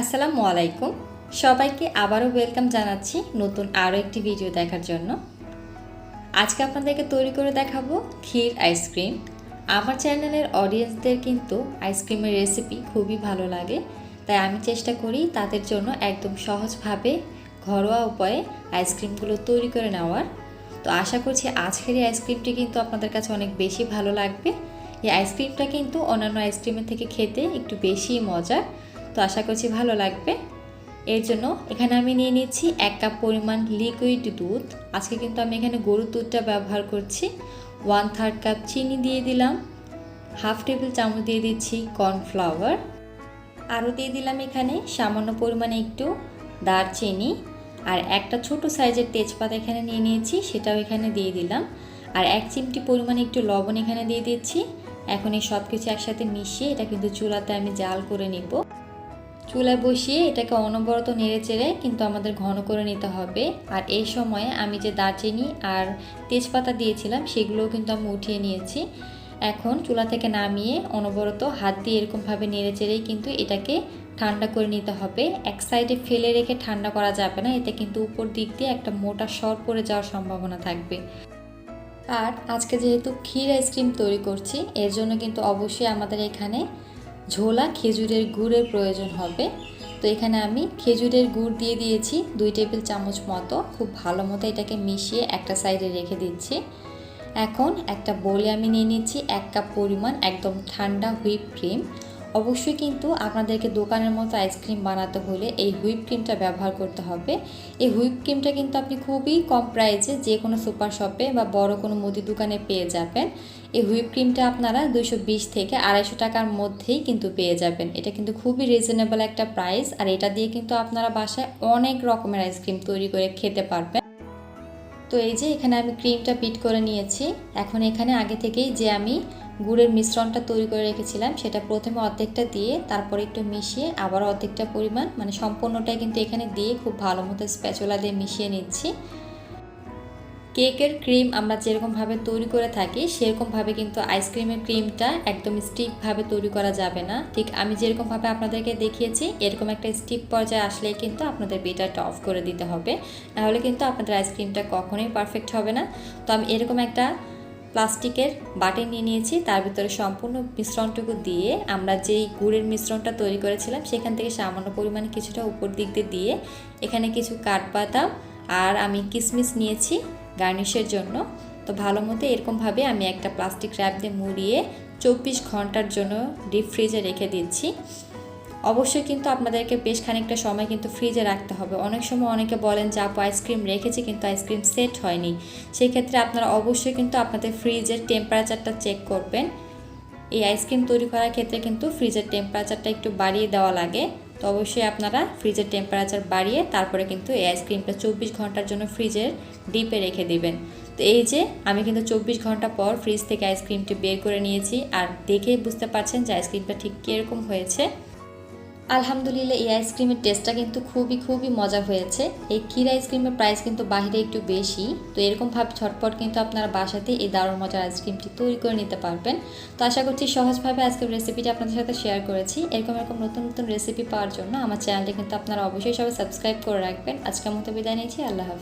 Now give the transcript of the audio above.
আসসালামু আলাইকুম। সবাইকে আবারও ওয়েলকাম জানাচ্ছি নতুন আরও একটি ভিডিও দেখার জন্য। আজকে আপনাদেরকে তৈরি করে দেখাবো ক্ষীর আইসক্রিম। আমার চ্যানেলের অডিয়েন্সদের কিন্তু আইসক্রিমের রেসিপি খুবই ভালো লাগে, তাই আমি চেষ্টা করি তাদের জন্য একদম সহজভাবে, ঘরোয়া উপায়ে আইসক্রিমগুলো তৈরি করে নেওয়ার। তো আশা করছি আজকের এই আইসক্রিমটি কিন্তু আপনাদের কাছে অনেক বেশি ভালো লাগবে। এই আইসক্রিমটা কিন্তু অন্যান্য আইসক্রিমের থেকে খেতে একটু বেশি মজার। তো আশা করছি ভালো লাগবে। এর জন্য এখানে আমি নিয়ে নিচ্ছি এক কাপ পরিমাণ লিকুইড দুধ। আজকে কিন্তু আমি এখানে গরুর দুধটা ব্যবহার করছি। ওয়ান থার্ড কাপ চিনি দিয়ে দিলাম। হাফ টেবিল চামচ দিয়ে দিচ্ছি কর্নফ্লাওয়ার আরও দিয়ে দিলাম এখানে সামান্য পরিমাণে একটু দারচিনি। আর একটা ছোট সাইজের তেজপাতা এখানে নিয়ে নিয়েছি, সেটাও এখানে দিয়ে দিলাম। আর এক চিমটি পরিমাণে একটু লবণ এখানে দিয়ে দিচ্ছি। এখন এই সব কিছু একসাথে মিশিয়ে এটা কিন্তু চুলাতে আমি জাল করে নিব। চুলায় বসিয়ে এটাকে অনবরত নেড়ে চেড়ে কিন্তু আমাদের ঘন করে নিতে হবে। আর এই সময়ে আমি যে দারচিনি আর তেজপাতা দিয়েছিলাম, সেগুলোও কিন্তু আমি উঠিয়ে নিয়েছি। এখন চুলা থেকে নামিয়ে অনবরত হাত দিয়ে এরকমভাবে নেড়ে চেড়েই কিন্তু এটাকে ঠান্ডা করে নিতে হবে। এক সাইডে ফেলে রেখে ঠান্ডা করা যাবে না, এতে কিন্তু উপর দিক দিয়ে একটা মোটা সর পড়ে যাওয়ার সম্ভাবনা থাকবে। আর আজকে যেহেতু ক্ষীর আইসক্রিম তৈরি করছি, এর জন্য কিন্তু অবশ্যই আমাদের এখানে ঝোলা খেজুরের গুড়ের প্রয়োজন হবে। তো এখানে আমি খেজুরের গুড় দিয়ে দিয়েছি দুই টেবিল চামচ মতো। খুব ভালো মতো এটাকে মিশিয়ে একটা সাইডে রেখে দিচ্ছি। এখন একটা বলে আমি নিয়ে নিচ্ছি এক কাপ পরিমাণ একদম ঠান্ডা হুইপ ক্রিম। অবশ্যই কিন্তু আপনাদেরকে দোকানের মতো আইসক্রিম বানাতে হলে এই হুইপ ক্রিমটা ব্যবহার করতে হবে। এই হুইপ ক্রিমটা কিন্তু আপনি খুবই কম প্রাইসে যে কোনো সুপার শপে বা বড় কোনো মুদি দোকানে পেয়ে যাবেন। এই হুইপ ক্রিমটা আপনারা দুইশো বিশ থেকে আড়াইশো টাকার মধ্যেই কিন্তু পেয়ে যাবেন। এটা কিন্তু খুবই রিজনেবল একটা প্রাইস আর এটা দিয়ে কিন্তু আপনারা বাসায় অনেক রকমের আইসক্রিম তৈরি করে খেতে পারবেন। তো এই যে এখানে আমি ক্রিমটা পিট করে নিয়েছি। এখন এখানে আগে থেকেই যে আমি গুড়ের মিশ্রণটা তৈরি করে রেখেছিলাম, সেটা প্রথমে অর্ধেকটা দিয়ে তারপরে একটু মিশিয়ে আবার অর্ধেকটা পরিমাণ মানে সম্পূর্ণটাই কিন্তু এখানে দিয়ে খুব ভালো মতো স্প্যাচুলা দিয়ে মিশিয়ে নিচ্ছি। কেকের ক্রিম আমরা যেরকমভাবে তৈরি করে থাকি, সেরকমভাবে কিন্তু আইসক্রিমের ক্রিমটা একদম স্টিকভাবে তৈরি করা যাবে না। ঠিক আমি যেরকমভাবে আপনাদেরকে দেখিয়েছি, এরকম একটা স্টিক পর্যায়ে আসলেই কিন্তু আপনাদের বেটারটা অফ করে দিতে হবে। নাহলে কিন্তু আপনাদের আইসক্রিমটা কখনোই পারফেক্ট হবে না। তো আমি এরকম একটা প্লাস্টিকের বাটি নিয়ে নিয়েছি, তার ভিতরে সম্পূর্ণ মিশ্রণটুকু দিয়ে আমরা যেই গুড়ের মিশ্রণটা তৈরি করেছিলাম, সেখান থেকে সামান্য পরিমাণে কিছুটা উপর দিক দিয়ে দিয়ে এখানে কিছু কাঠবাদাম আর আমি কিশমিশ নিয়েছি। গার্নিশের জন্য। তো ভালো মতো এরকমভাবে আমি একটা প্লাস্টিক র্যাপ দিয়ে মুড়িয়ে চব্বিশ ঘণ্টার জন্য ডিপ ফ্রিজে রেখে দিচ্ছি। অবশ্যই কিন্তু আপনাদেরকে বেশ খানিকটা সময় কিন্তু ফ্রিজে রাখতে হবে। অনেক সময় অনেকে বলেন যে, আপু আইসক্রিম রেখেছি কিন্তু আইসক্রিম সেট হয়নি। সেই ক্ষেত্রে আপনারা অবশ্যই কিন্তু আপনাদের ফ্রিজের টেম্পারেচারটা চেক করবেন। এই আইসক্রিম তৈরি করার ক্ষেত্রে কিন্তু ফ্রিজের টেম্পারেচারটা একটু বাড়িয়ে দেওয়া লাগে। তো অবশ্যই আপনারা ফ্রিজের টেম্পারেচার বাড়িয়ে তারপরে কিন্তু এই আইসক্রিমটা চব্বিশ ঘণ্টার জন্য ফ্রিজের ডিপে রেখে দিবেন। তো এই যে আমি কিন্তু চব্বিশ ঘণ্টা পর ফ্রিজ থেকে আইসক্রিমটি বের করে নিয়েছি। আর দেখেই বুঝতে পারছেন যে আইসক্রিমটা ঠিক কীরকম হয়েছে। আলহামদুলিল্লাহ, এই আইসক্রিমের টেস্টটা কিন্তু খুবই খুবই মজা হয়েছে। এই ক্ষীর আইসক্রিমের প্রাইস কিন্তু বাহিরে একটু বেশি। তো এরকমভাবে ঝটপট কিন্তু আপনারা বাসাতে এই দারুণ মজার আইসক্রিমটি তৈরি করে নিতে পারবেন। তো আশা করছি সহজভাবে আজকের রেসিপিটি আপনাদের সাথে শেয়ার করেছি। এরকম এরকম নতুন নতুন রেসিপি পাওয়ার জন্য আমার চ্যানেলটি কিন্তু আপনারা অবশ্যই সবাই সাবস্ক্রাইব করে রাখবেন। আজকের মতো বিদায় নিয়েছি আল্লাহ হাফিজ।